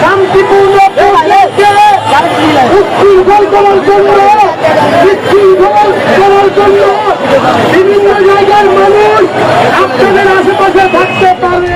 শান্তিপূর্ণ উচ্ছৃঙ্খল করার জন্য জন্য বিভিন্ন মানুষ আপনাদের আশেপাশে থাকতে পারে।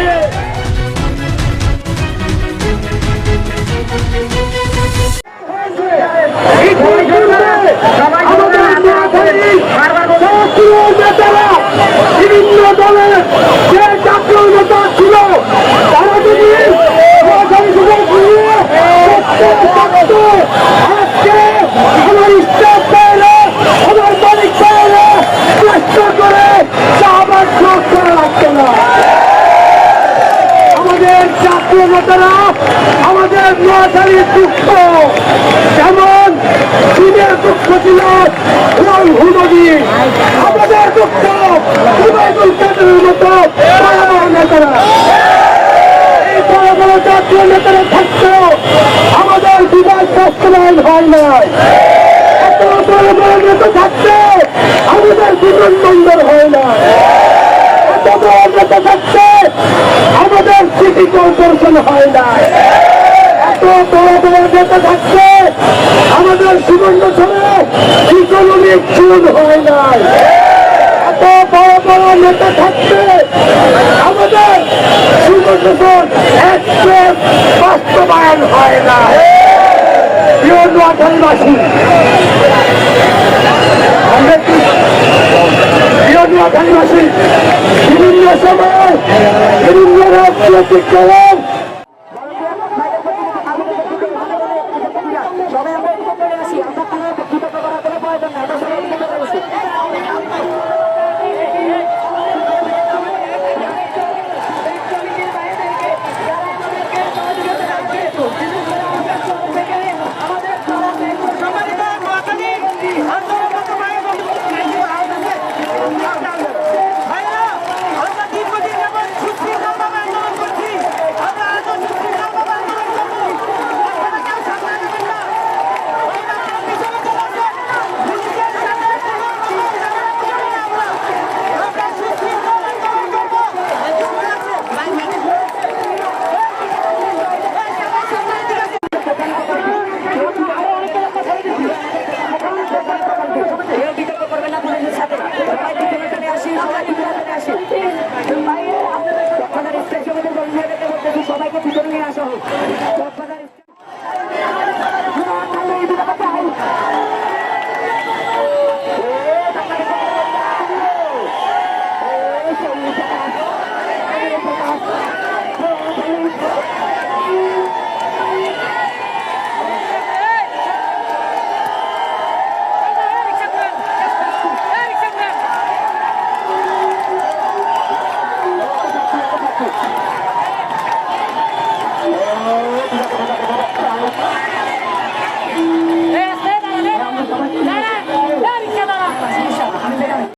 আমাদের নোয়াখালীর দুঃখ যেমন চীনের দুঃখ ছিল ওই হুনবি আমাদের দুঃখ হুমায়ুল কাদের মতো বড় বড় নেতারা এই বড় বড় জাতীয় নেতারা থাকতেও আমাদের বিদায় বাস্তবায়ন হয় নাই এত নেতা থাকতে আমাদের বিমানবন্দর হয় না এত নেতা থাকতে আমাদের সিটি কর্পোরেশন হয় না। এত নেতা থাকতে আমাদের সুবর্ণচরে ইকোনমিক জোন হয় নাই এত বড় বড় নেতা থাকতে আমাদের সুবর্ণচর এক্সপ্রেস বাস্তবায়ন হয় না। প্রিয় নোয়াখালীবাসী আমরা কি প্রিয় নোয়াখালীবাসী বিভিন্ন সময় বিভিন্ন রাজনৈতিক দলের চলে আসি পিছনে চলে আসি। আপনাদের কর্মীদেরকে বলতেছি সবাইকে ভিতরে নিয়ে আসা হোক। Oh,